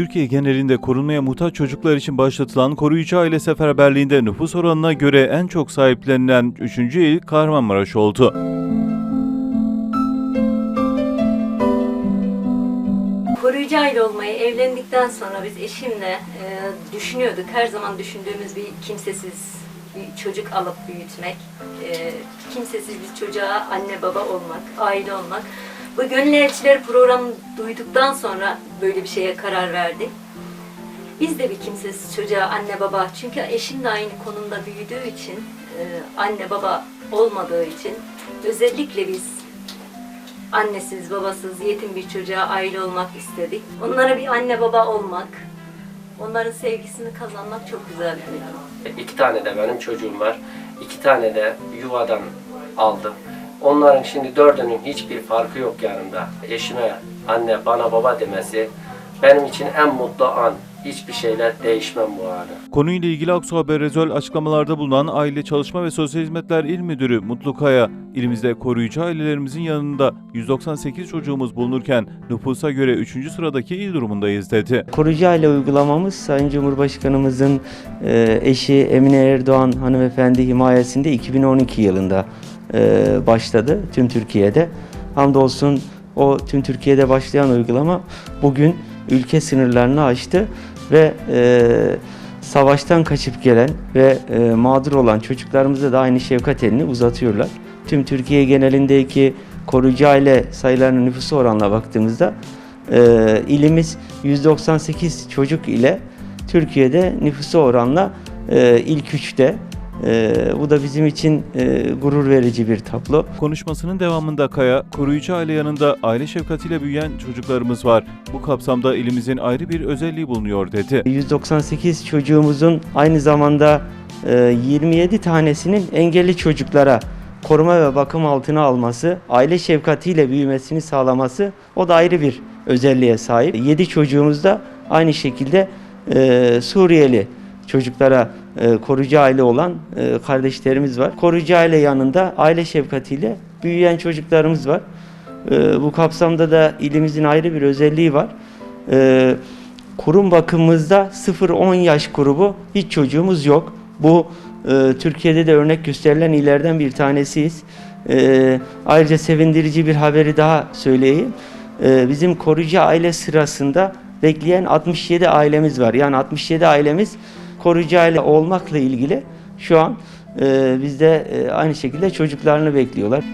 Türkiye genelinde korunmaya muhtaç çocuklar için başlatılan koruyucu aile seferberliğinde nüfus oranına göre en çok sahiplenilen 3. il Kahramanmaraş oldu. Koruyucu aile olmayı evlendikten sonra biz eşimle e, düşünüyorduk. Her zaman düşündüğümüz bir kimsesiz bir çocuk alıp büyütmek. E, kimsesiz bir çocuğa anne baba olmak, aile olmak. Bu Gönül Elçileri programı duyduktan sonra böyle bir şeye karar verdik. Biz de bir kimsesiz çocuğa anne baba, çünkü eşim de aynı konumda büyüdüğü için, e, anne baba olmadığı için özellikle biz annesiz, babasız, yetim bir çocuğa aile olmak istedik. Onlara bir anne baba olmak, onların sevgisini kazanmak çok güzel bir duygu. İki tane de benim çocuğum var. İki tane de yuvadan aldım. Onların şimdi dördünün hiçbir farkı yok yanımda. Eşime anne bana baba demesi benim için en mutlu an. Hiçbir şeyle değişmem bu anı. Konuyla ilgili Aksu Haber Rezol açıklamalarda bulunan Aile Çalışma ve Sosyal Hizmetler İl Müdürü Mutlu Kaya, ilimizde koruyucu ailelerimizin yanında 198 çocuğumuz bulunurken nüfusa göre 3. sıradaki il durumundayız dedi. Koruyucu aile uygulamamız Sayın Cumhurbaşkanımızın e, eşi Emine Erdoğan hanımefendi himayesinde 2012 yılında e, başladı tüm Türkiye'de. Hamdolsun o tüm Türkiye'de başlayan uygulama bugün ülke sınırlarını aştı ve e, savaştan kaçıp gelen ve e, mağdur olan çocuklarımıza da aynı şefkat elini uzatıyorlar. Tüm Türkiye genelindeki koruyucu aile sayılarının nüfusu oranına baktığımızda e, ilimiz 198 çocuk ile Türkiye'de nüfusu oranla e, ilk üçte. E, bu da bizim için e, gurur verici bir tablo. Konuşmasının devamında Kaya, koruyucu aile yanında aile şefkatiyle büyüyen çocuklarımız var. Bu kapsamda ilimizin ayrı bir özelliği bulunuyor dedi. 198 çocuğumuzun aynı zamanda e, 27 tanesinin engelli çocuklara koruma ve bakım altına alması, aile şefkatiyle büyümesini sağlaması o da ayrı bir özelliğe sahip. 7 çocuğumuz da aynı şekilde e, Suriyeli çocuklara e, koruyucu aile olan e, kardeşlerimiz var. Koruyucu aile yanında aile şefkatiyle büyüyen çocuklarımız var. E, bu kapsamda da ilimizin ayrı bir özelliği var. E, kurum bakımımızda 0-10 yaş grubu hiç çocuğumuz yok. Bu Türkiye'de de örnek gösterilen illerden bir tanesiyiz. Ayrıca sevindirici bir haberi daha söyleyeyim. Bizim koruyucu aile sırasında bekleyen 67 ailemiz var. Yani 67 ailemiz koruyucu aile olmakla ilgili şu an e, bizde e, aynı şekilde çocuklarını bekliyorlar.